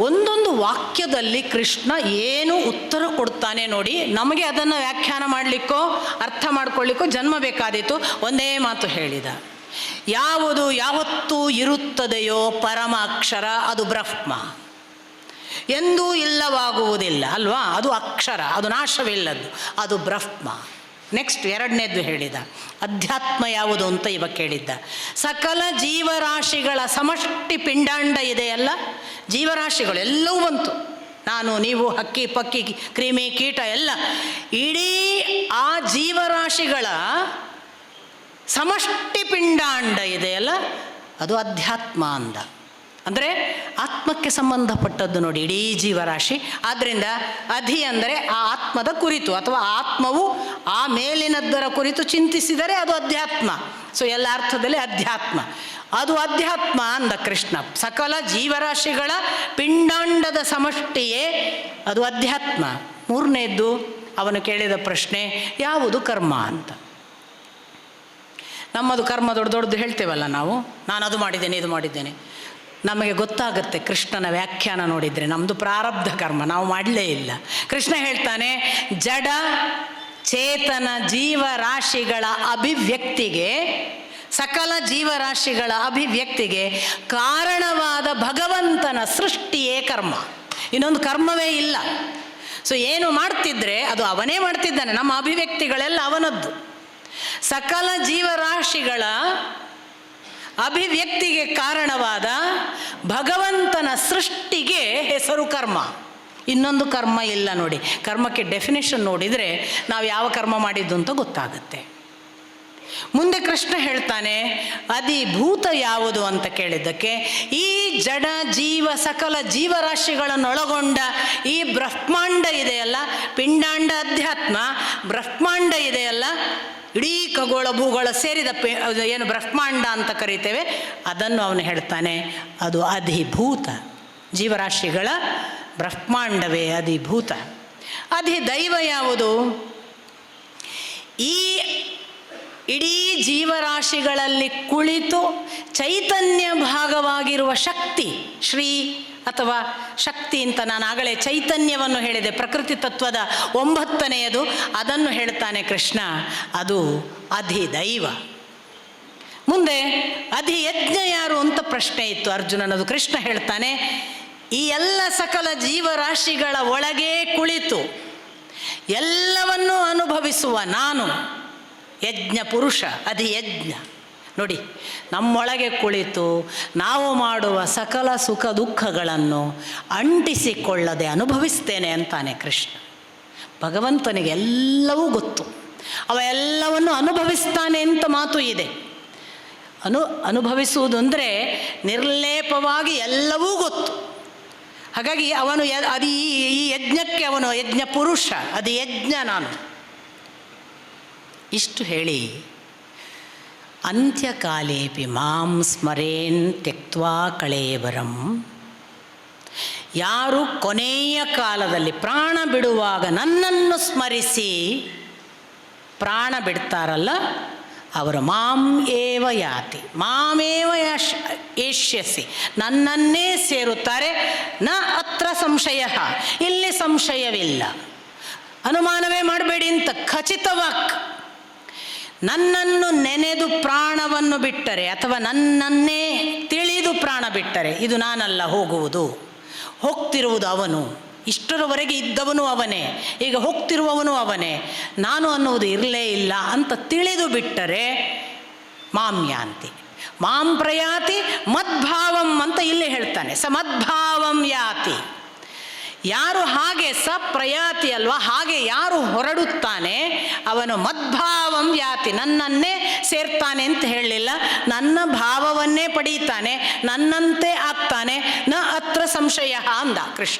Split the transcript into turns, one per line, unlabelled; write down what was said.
ಒಂದೊಂದು ವಾಕ್ಯದಲ್ಲಿ ಕೃಷ್ಣ ಏನು ಉತ್ತರ ಕೊಡ್ತಾನೆ ನೋಡಿ, ನಮಗೆ ಅದನ್ನು ವ್ಯಾಖ್ಯಾನ ಮಾಡಲಿಕ್ಕೋ, ಅರ್ಥ ಮಾಡ್ಕೊಳ್ಳಿಕ್ಕೋ ಜನ್ಮ ಬೇಕಾದೀತು. ಒಂದೇ ಮಾತು ಹೇಳಿದ. ಯಾವುದು ಯಾವತ್ತೂ ಇರುತ್ತದೆಯೋ ಪರಮ ಅಕ್ಷರ ಅದು ಬ್ರಹ್ಮ. ಎಂದೂ ಇಲ್ಲವಾಗುವುದಿಲ್ಲ, ಅಲ್ವಾ? ಅದು ಅಕ್ಷರ, ಅದು ನಾಶವಿಲ್ಲದ್ದು, ಅದು ಬ್ರಹ್ಮ. ನೆಕ್ಸ್ಟ್ ಎರಡನೇದು ಹೇಳಿದ. ಅಧ್ಯಾತ್ಮ ಯಾವುದು ಅಂತ ಇವಾಗ ಕೇಳಿದ್ದ. ಸಕಲ ಜೀವರಾಶಿಗಳ ಸಮಷ್ಟಿ ಪಿಂಡಾಂಡ ಇದೆಯಲ್ಲ ಜೀವರಾಶಿಗಳು ಎಲ್ಲವೂ ಬಂತು. ನಾನು, ನೀವು, ಹಕ್ಕಿ, ಪಕ್ಕಿ, ಕ್ರಿಮಿ, ಕೀಟ ಎಲ್ಲ. ಇಡೀ ಆ ಜೀವರಾಶಿಗಳ ಸಮಷ್ಟಿ ಪಿಂಡಾಂಡ ಇದೆಯಲ್ಲ ಅದು ಅಧ್ಯಾತ್ಮ ಅಂದ. ಅಂದರೆ ಆತ್ಮಕ್ಕೆ ಸಂಬಂಧಪಟ್ಟದ್ದು ನೋಡಿ, ಇಡೀ ಜೀವರಾಶಿ. ಆದ್ದರಿಂದ ಅಧಿ ಅಂದರೆ ಆ ಆತ್ಮದ ಕುರಿತು ಅಥವಾ ಆತ್ಮವು ಆ ಮೇಲಿನದ್ದರ ಕುರಿತು ಚಿಂತಿಸಿದರೆ ಅದು ಅಧ್ಯಾತ್ಮ. ಸೊ ಎಲ್ಲ ಅರ್ಥದಲ್ಲಿ ಅಧ್ಯಾತ್ಮ. ಅದು ಅಧ್ಯಾತ್ಮ ಅಂದ ಕೃಷ್ಣ. ಸಕಲ ಜೀವರಾಶಿಗಳ ಪಿಂಡಾಂಡದ ಸಮಷ್ಟಿಯೇ ಅದು ಅಧ್ಯಾತ್ಮ. ಮೂರನೇದ್ದು ಅವನು ಕೇಳಿದ ಪ್ರಶ್ನೆ, ಯಾವುದು ಕರ್ಮ ಅಂತ? ನಮ್ಮದು ಕರ್ಮ ದೊಡ್ಡ ದೊಡ್ಡದು ಹೇಳ್ತೇವಲ್ಲ ನಾವು? ನಾನು ಅದು ಮಾಡಿದ್ದೇನೆ, ಇದು ಮಾಡಿದ್ದೇನೆ. ನಮಗೆ ಗೊತ್ತಾಗುತ್ತೆ ಕೃಷ್ಣನ ವ್ಯಾಖ್ಯಾನ ನೋಡಿದರೆ. ನಮ್ಮದು ಪ್ರಾರಬ್ಧ ಕರ್ಮ, ನಾವು ಮಾಡಲೇ ಇಲ್ಲ. ಕೃಷ್ಣ ಹೇಳ್ತಾನೆ, ಜಡ ಚೇತನ ಜೀವರಾಶಿಗಳ ಅಭಿವ್ಯಕ್ತಿಗೆ, ಸಕಲ ಜೀವರಾಶಿಗಳ ಅಭಿವ್ಯಕ್ತಿಗೆ ಕಾರಣವಾದ ಭಗವಂತನ ಸೃಷ್ಟಿಯೇ ಕರ್ಮ. ಇನ್ನೊಂದು ಕರ್ಮವೇ ಇಲ್ಲ. ಸೊ ಏನು ಮಾಡ್ತಿದ್ರೆ, ಅದು ಅವನೇ ಮಾಡ್ತಿದ್ದಾನೆ, ನಮ್ಮ ಅಭಿವ್ಯಕ್ತಿಗಳೆಲ್ಲ ಅವನದ್ದು. ಸಕಲ ಜೀವರಾಶಿಗಳ ಅಭಿವ್ಯಕ್ತಿಗೆ ಕಾರಣವಾದ ಭಗವಂತನ ಸೃಷ್ಟಿಗೆ ಹೆಸರು ಕರ್ಮ. ಇನ್ನೊಂದು ಕರ್ಮ ಇಲ್ಲ ನೋಡಿ. ಕರ್ಮಕ್ಕೆ ಡೆಫಿನೇಷನ್ ನೋಡಿದರೆ ನಾವು ಯಾವ ಕರ್ಮ ಮಾಡಿದ್ದು ಅಂತ ಗೊತ್ತಾಗುತ್ತೆ. ಮುಂದೆ ಕೃಷ್ಣ ಹೇಳ್ತಾನೆ ಅಧಿಭೂತ ಯಾವುದು ಅಂತ ಕೇಳಿದ್ದಕ್ಕೆ, ಈ ಜಡ ಜೀವ ಸಕಲ ಜೀವರಾಶಿಗಳನ್ನೊಳಗೊಂಡ ಈ ಬ್ರಹ್ಮಾಂಡ ಇದೆಯಲ್ಲ? ಪಿಂಡಾಂಡ ಅಧ್ಯಾತ್ಮ ಬ್ರಹ್ಮಾಂಡ ಇದೆಯಲ್ಲ? ಇಡೀ ಖಗೋಳ ಭೂಗೋಳ ಸೇರಿದ ಏನು ಬ್ರಹ್ಮಾಂಡ ಅಂತ ಕರಿತೇವೆ, ಅದನ್ನು ಅವನು ಹೇಳ್ತಾನೆ, ಅದು ಅಧಿಭೂತ. ಜೀವರಾಶಿಗಳ ಬ್ರಹ್ಮಾಂಡವೇ ಅಧಿಭೂತ. ಅಧಿದೈವ ಯಾವುದು? ಈ ಇಡೀ ಜೀವರಾಶಿಗಳಲ್ಲಿ ಕುಳಿತು ಚೈತನ್ಯ ಭಾಗವಾಗಿರುವ ಶಕ್ತಿ ಶ್ರೀ ಅಥವಾ ಶಕ್ತಿ ಅಂತ ನಾನು ಆಗಲೇ ಚೈತನ್ಯವನ್ನು ಹೇಳಿದೆ. ಪ್ರಕೃತಿ ತತ್ವದ ಒಂಬತ್ತನೆಯದು. ಅದನ್ನು ಹೇಳ್ತಾನೆ ಕೃಷ್ಣ. ಅದು ಅಧಿದೈವ. ಮುಂದೆ ಅಧಿ ಯಜ್ಞ ಯಾರು ಅಂತ ಪ್ರಶ್ನೆ ಇತ್ತು ಅರ್ಜುನನದು ಕೃಷ್ಣ ಹೇಳ್ತಾನೆ, ಈ ಎಲ್ಲ ಸಕಲ ಜೀವರಾಶಿಗಳ ಒಳಗೇ ಕುಳಿತು ಎಲ್ಲವನ್ನೂ ಅನುಭವಿಸುವ ನಾನು ಯಜ್ಞ ಪುರುಷ, ಅಧಿಯಜ್ಞ. ನೋಡಿ, ನಮ್ಮೊಳಗೆ ಕುಳಿತು ನಾವು ಮಾಡುವ ಸಕಲ ಸುಖ ದುಃಖಗಳನ್ನು ಅಂಟಿಸಿಕೊಳ್ಳದೆ ಅನುಭವಿಸ್ತೇನೆ ಅಂತಾನೆ ಕೃಷ್ಣ. ಭಗವಂತನಿಗೆ ಎಲ್ಲವೂ ಗೊತ್ತು. ಅವ ಎಲ್ಲವನ್ನು ಅನುಭವಿಸ್ತಾನೆ ಅಂತ ಮಾತು ಇದೆ. ಅನು ಅನುಭವಿಸುವುದು ಅಂದರೆ ನಿರ್ಲೇಪವಾಗಿ ಎಲ್ಲವೂ ಗೊತ್ತು. ಹಾಗಾಗಿ ಅವನು ಅದು ಈ ಯಜ್ಞಕ್ಕೆ ಅವನು ಯಜ್ಞ ಪುರುಷ, ಅದು ಯಜ್ಞ ನಾನು. ಇಷ್ಟು ಹೇಳಿ ಅಂತ್ಯಕಾಲೇಪಿ ಮಾಂ ಸ್ಮರೇನ್ ತೆಕ್ವಾ ಕಳೇವರಂ. ಯಾರು ಕೊನೆಯ ಕಾಲದಲ್ಲಿ ಪ್ರಾಣ ಬಿಡುವಾಗ ನನ್ನನ್ನು ಸ್ಮರಿಸಿ ಪ್ರಾಣ ಬಿಡ್ತಾರಲ್ಲ, ಅವರು ಮಾಂ ಏವ ಯಾತಿ ಮಾಮೇವ ಯಶ್ ನನ್ನನ್ನೇ ಸೇರುತ್ತಾರೆ, ನ ಅತ್ರ ಸಂಶಯ, ಇಲ್ಲಿ ಸಂಶಯವಿಲ್ಲ. ಅನುಮಾನವೇ ಮಾಡಬೇಡಿ ಅಂತ ಖಚಿತವಾಕ್ ನನ್ನನ್ನು ನೆನೆದು ಪ್ರಾಣವನ್ನು ಬಿಟ್ಟರೆ ಅಥವಾ ನನ್ನನ್ನೇ ತಿಳಿದು ಪ್ರಾಣ ಬಿಟ್ಟರೆ ಇದು ನಾನಲ್ಲ ಹೋಗುವುದು. ಹೋಗ್ತಿರುವುದು ಅವನು. ಇಷ್ಟರವರೆಗೆ ಇದ್ದವನು ಅವನೇ. ಈಗ ಹೋಗ್ತಿರುವವನು ಅವನೇ. ನಾನು ಅನ್ನುವುದು ಇರಲೇ ಇಲ್ಲ ಅಂತ ತಿಳಿದು ಬಿಟ್ಟರೆ ಮಾಮ್ಯಾಂತಿ ಮಾಂ ಪ್ರಯಾತಿ ಮದ್ಭಾವಂ ಅಂತ ಇಲ್ಲಿ ಹೇಳ್ತಾನೆ. ಸ ಮದ್ಭಾವಂ ಯಾತಿ. ಯಾರು ಹಾಗೆ ಸ ಪ್ರಯಾತಿ ಅಲ್ವಾ, ಹಾಗೆ ಯಾರು ಹೊರಡುತ್ತಾನೆ, ಅವನು ಮದ್ಭಾವಂ ಯಾತಿ ನನ್ನನ್ನೇ ಸೇರ್ತಾನೆ ಅಂತ ಹೇಳಲಿಲ್ಲ. ನನ್ನ ಭಾವವನ್ನೇ ಪಡೀತಾನೆ, ನನ್ನಂತೆ ಆಗ್ತಾನೆ, ನ ಅತ್ರ ಸಂಶಯ ಅಂದ ಕೃಷ್ಣ.